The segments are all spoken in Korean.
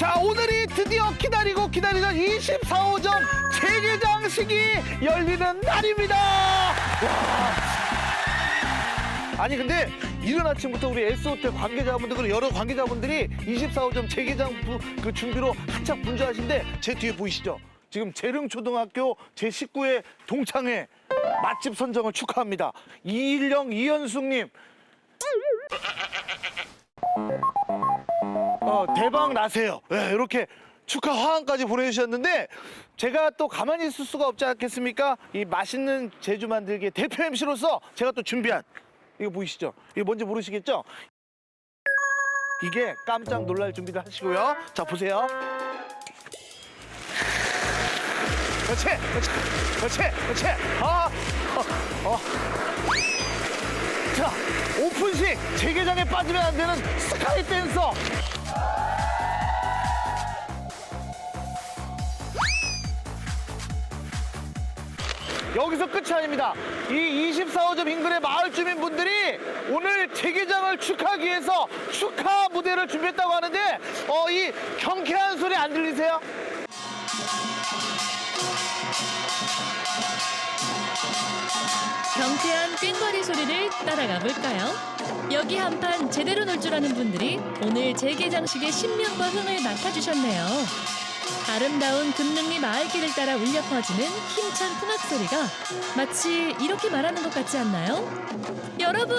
자, 오늘이 드디어 기다리고 기다리던 24호점 재개장식이 열리는 날입니다. 와. 아니 근데 이른 아침부터 우리 S호텔 관계자분들 여러 관계자분들이 24호점 재개장 부- 그 준비로 한창 분주하신데 제 뒤에 보이시죠? 지금 재릉초등학교 제19회 동창회 맛집 선정을 축하합니다. 이일령 이현숙님 어, 대박 나세요. 예, 이렇게 축하 화환까지 보내주셨는데 제가 또 가만히 있을 수가 없지 않겠습니까? 이 맛있는 제주 만들기 대표 MC로서 제가 또 준비한 이거 보이시죠? 이거 뭔지 모르시겠죠? 이게 깜짝 놀랄 준비를 하시고요. 자 보세요. 그렇지, 그렇지, 그렇지, 그렇지. 아, 어, 어. 자, 오픈식 재개장에 빠지면 안 되는 스카이 댄서. 여기서 끝이 아닙니다. 이 24호점 인근의 마을 주민분들이 오늘 재개장을 축하하기 위해서 축하 무대를 준비했다고 하는데 어, 이 경쾌한 소리 안 들리세요? 경쾌한 꽹과리 소리를 따라가 볼까요? 여기 한판 제대로 놀 줄 아는 분들이 오늘 재개장식의 신명과 흥을 맡아주셨네요. 아름다운 금능리 마을길을 따라 울려 퍼지는 힘찬 풍악 소리가 마치 이렇게 말하는 것 같지 않나요? 여러분,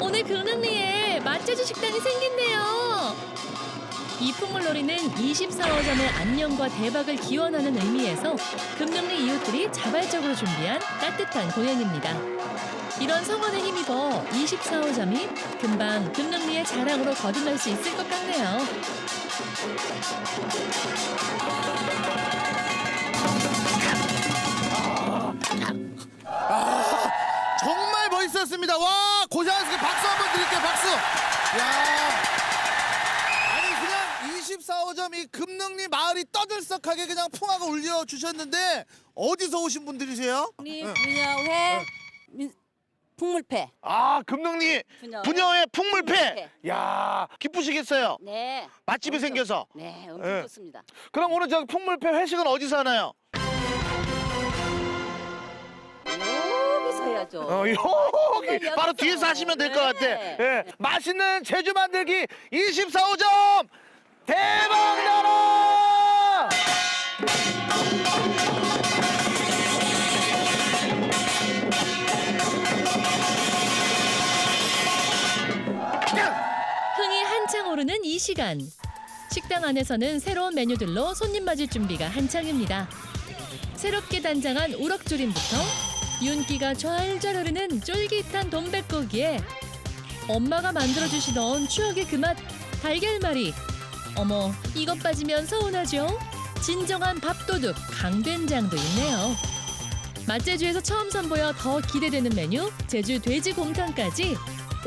오늘 금능리에 맛제주 식당이 생긴대요. 이 풍물놀이는 24호점의 안녕과 대박을 기원하는 의미에서 금능리 이웃들이 자발적으로 준비한 따뜻한 공연입니다. 이런 성원에 힘입어 24호점이 금방 금능리의 자랑으로 거듭날 수 있을 것 같네요. 정말 멋있었습니다. 와 고생하셨습니다. 박수 한번 드릴게요. 박수. 야. 아니 그냥 24호점 이 금능리 마을이 떠들썩하게 그냥 풍화가 울려 주셨는데 어디서 오신 분들이세요? 우리 분야회 민- 풍물패. 아 금능리 분녀회. 분녀회 풍물패. 풍물패. 야 기쁘시겠어요. 네. 맛집이 엄청- 생겨서. 네, 엄청 네. 좋습니다. 그럼 오늘 저 풍물패 회식은 어디서 하나요? 여기서 해야죠. 어, 여기 여기서. 바로 뒤에서 하시면 될 것 같아. 네. 예. 맛있는 제주 만들기 24호점 대박 나라! 시간. 식당 안에서는 새로운 메뉴들로 손님 맞을 준비가 한창입니다. 새롭게 단장한 우럭조림부터 윤기가 좔좔 흐르는 쫄깃한 돈백고기에 엄마가 만들어주시던 추억의 그 맛 달걀말이. 어머, 이것 빠지면 서운하죠? 진정한 밥도둑 강된장도 있네요. 맛제주에서 처음 선보여 더 기대되는 메뉴 제주 돼지곰탕까지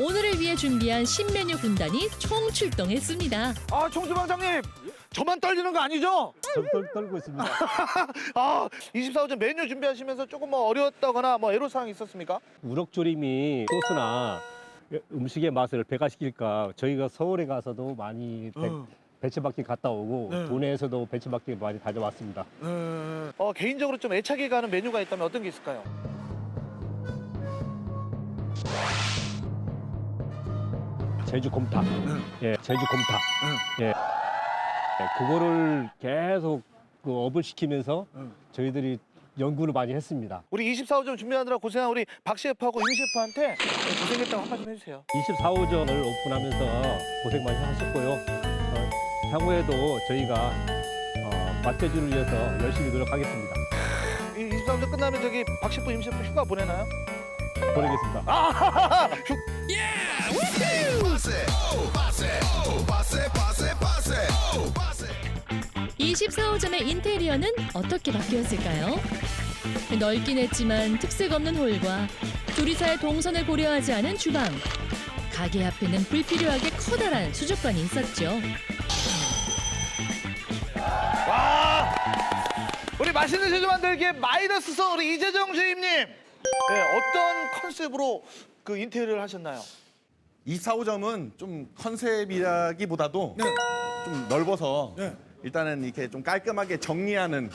오늘을 위해 준비한 신메뉴 군단이 총출동했습니다. 아, 총주방장님. 저만 떨리는 거 아니죠? 덜덜 떨고 있습니다. 아, 24호점 메뉴 준비하시면서 조금 뭐 어려웠다거나 뭐 애로사항 있었습니까? 우럭조림이 소스나 음식의 맛을 배가시킬까 저희가 서울에 가서도 많이 배, 어. 배추박기 갔다 오고 네. 도내에서도 배추박기 많이 다녀왔습니다. 어, 개인적으로 좀 애착이 가는 메뉴가 있다면 어떤 게 있을까요? 제주 곰탕, 예, 제주 곰탕, 예, 예, 그거를 계속 그 업을 시키면서 응. 저희들이 연구를 많이 했습니다. 우리 24호점 준비하느라 고생한 우리 박 셰프하고 임 셰프한테 고생했다고 한마디 좀 해주세요. 24호점을 오픈하면서 고생 많이 하셨고요. 어, 향후에도 저희가 어, 맛제주를 위해서 열심히 노력하겠습니다. 이 24호점 끝나면 저기 박 셰프, 임 셰프 휴가 보내나요? 보내겠습니다. 아, 휴, 24호점의 인테리어는 어떻게 바뀌었을까요? 넓긴 했지만 특색 없는 홀과 조리사의 동선을 고려하지 않은 주방. 가게 앞에는 불필요하게 커다란 수족관이 있었죠. 와! 우리 맛있는 제주 만들기의 마이너스 선 우리 이재정 주임님. 네, 어떤 컨셉으로 그 인테리어를 하셨나요? 245점은 좀 컨셉이라기보다도 좀 넓어서 네. 일단은 이렇게 좀 깔끔하게 정리하는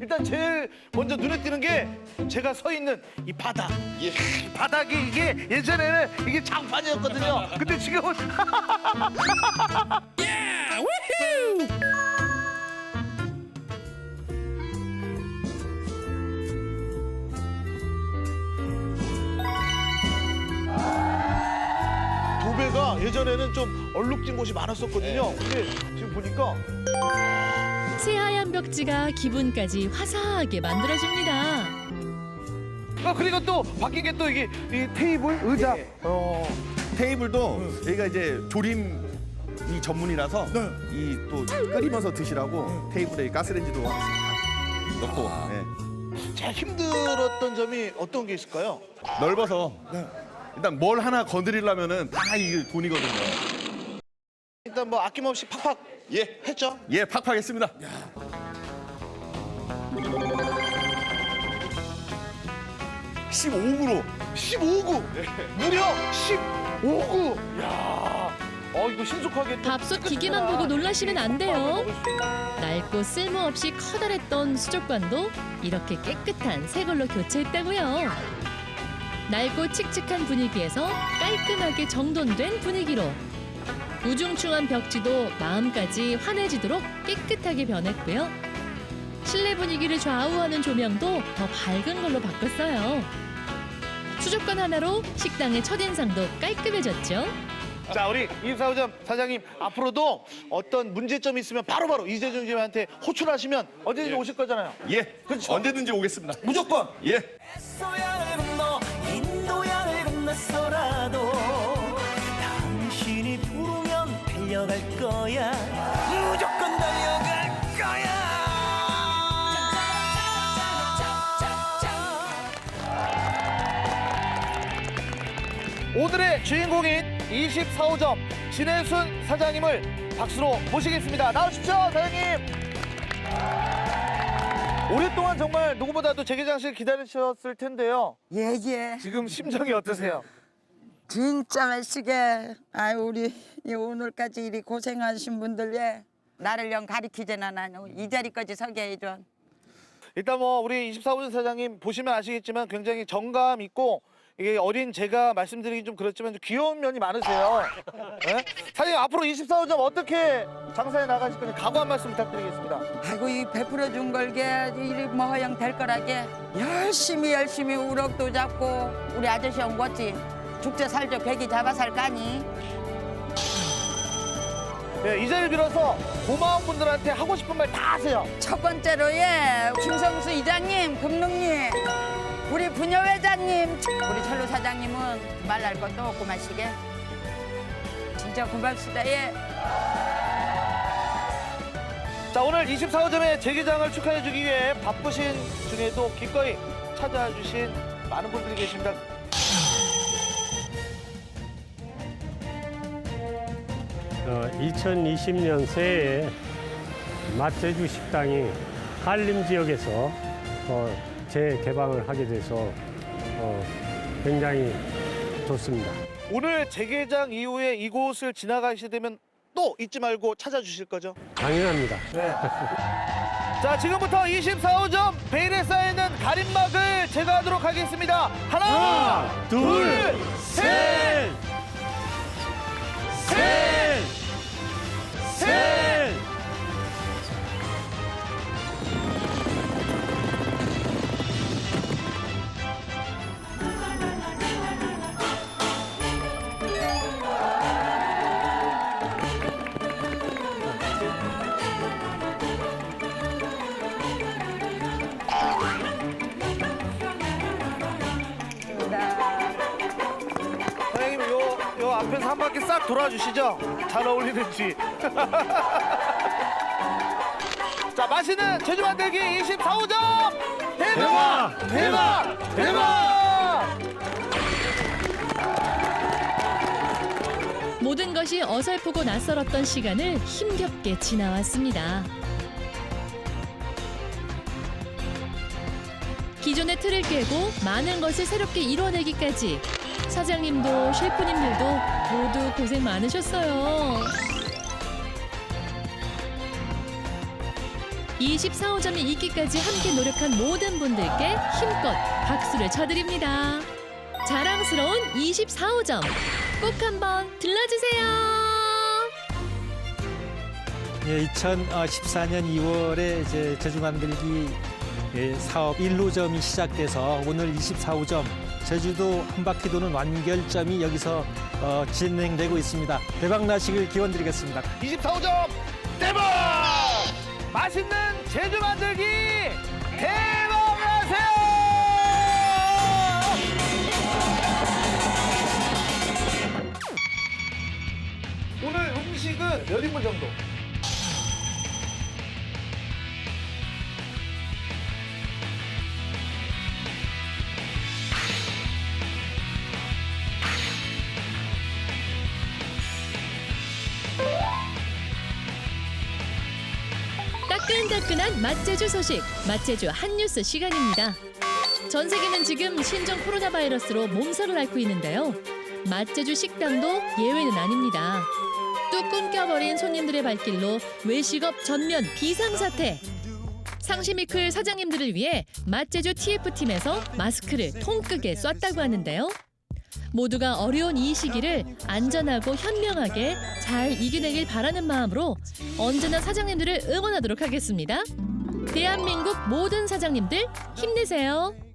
일단 제일 먼저 눈에 띄는 게 제가 서 있는 이 바닥. 이 바닥이 이게 예전에는 이게 장판이었거든요. 근데 지금은 예전에는 좀 얼룩진 곳이 많았었거든요. 근데 지금 보니까 새하얀 벽지가 기분까지 화사하게 만들어줍니다. 아 그리고 또 바뀐 게 또 이게 이 테이블 의자. 예. 어. 테이블도 여기가 이제 조림 이 전문이라서 네. 이 또 끓이면서 드시라고 테이블에 가스레인지도 하나씩 다 넣고 예. 제일 힘들었던 점이 어떤 게 있을까요? 넓어서 네. 일단 뭘 하나 건드리려면은 다 이게 돈이거든요. 일단 뭐 아낌없이 팍팍 예, 했죠. 예, 팍팍 했습니다. 15구로 15구 무려 15구. 야, 어 이거 신속하게 또 밥솥 기계만 보고 놀라시면 안 돼요. 낡고 쓸모없이 커다랬던 수족관도 이렇게 깨끗한 새 걸로 교체했다고요. 낡고 칙칙한 분위기에서 깔끔하게 정돈된 분위기로 우중충한 벽지도 마음까지 환해지도록 깨끗하게 변했고요. 실내 분위기를 좌우하는 조명도 더 밝은 걸로 바꿨어요. 수족관 하나로 식당의 첫인상도 깔끔해졌죠. 자 우리 24호점 사장님 앞으로도 어떤 문제점이 있으면 바로바로 이재준 님한테 호출하시면 언제든지 오실 거잖아요. 예, 그렇죠. 언제든지 오겠습니다. 무조건. 예. 거야 무조건 달려갈 거야 오늘의 주인공인 24호점 진해순 사장님을 박수로 모시겠습니다. 나오십시오, 사장님. 오랫동안 정말 누구보다도 재개장식 기다리셨을 텐데요. 예, 예. 지금 심정이 어떠세요? 진짜 맛있게. 아유, 우리 이 오늘까지 이리 고생하신 분들, 예. 나를 영 가리키잖아, 나는. 이 자리까지 서게 해줘. 일단 뭐 우리 24호점 사장님 보시면 아시겠지만 굉장히 정감 있고 이게 어린 제가 말씀드리긴 좀 그렇지만 좀 귀여운 면이 많으세요. 예? 사장님 앞으로 24호점 어떻게 장사해 나가실 건지 각오 한 말씀 부탁드리겠습니다. 아이고, 이 베풀어 준 걸게 이리 뭐영 될 거라게. 열심히 열심히 우럭도 잡고, 우리 아저씨 온 거지. 죽자 살죠, 배기 잡아 살 까니. 예, 이 자리를 빌어서 고마운 분들한테 하고 싶은 말 다 하세요. 첫 번째로, 예. 김성수 이장님, 금능님. 우리 부녀회장님, 우리 철로 사장님은 말할 것도 없고 마시게. 진짜 고맙습니다, 예. 자 오늘 24호점의 재개장을 축하해주기 위해 바쁘신 중에도 기꺼이 찾아주신 많은 분들이 계십니다. 어, 2020년 새해에 맛제주 식당이 한림 지역에서 어, 재개방을 하게 돼서 어, 굉장히 좋습니다. 오늘 재개장 이후에 이곳을 지나가시게 되면 또 잊지 말고 찾아주실 거죠? 당연합니다. 자 지금부터 24호점 베일에 쌓여있는 가림막을 제거하도록 하겠습니다. 하나, 둘, 셋, 셋, 셋. 사 요, 요 앞에서 한 바퀴 싹 돌아주시죠. 잘 어울리는지. 자 맛있는 제주 만들기 24호점 대박 대박 대박. 모든 것이 어설프고 낯설었던 시간을 힘겹게 지나왔습니다. 기존의 틀을 깨고 많은 것을 새롭게 이뤄내기까지 사장님도 셰프님들도 모두 고생 많으셨어요. 24호점이 있기까지 함께 노력한 모든 분들께 힘껏 박수를 쳐드립니다. 자랑스러운 24호점 꼭 한번 들러주세요. 예, 2014년 2월에 이제 제주 만들기 예, 사업 1호점이 시작돼서 오늘 24호점 제주도 한 바퀴 도는 완결점이 여기서 어, 진행되고 있습니다. 대박 나시길 기원드리겠습니다. 24호점 대박! 맛있는 제주 만들기 대박 나세요! 오늘 음식은 몇 인분 정도? 따끈따끈한 맛제주 소식, 맛제주 한뉴스 시간입니다. 전 세계는 지금 신종 코로나 바이러스로 몸살을 앓고 있는데요. 맛제주 식당도 예외는 아닙니다. 뚝 끊겨버린 손님들의 발길로 외식업 전면 비상사태. 상심이 클 사장님들을 위해 맛제주 TF팀에서 마스크를 통크게 쐈다고 하는데요. 모두가 어려운 이 시기를 안전하고 현명하게 잘 이겨내길 바라는 마음으로 언제나 사장님들을 응원하도록 하겠습니다. 대한민국 모든 사장님들 힘내세요.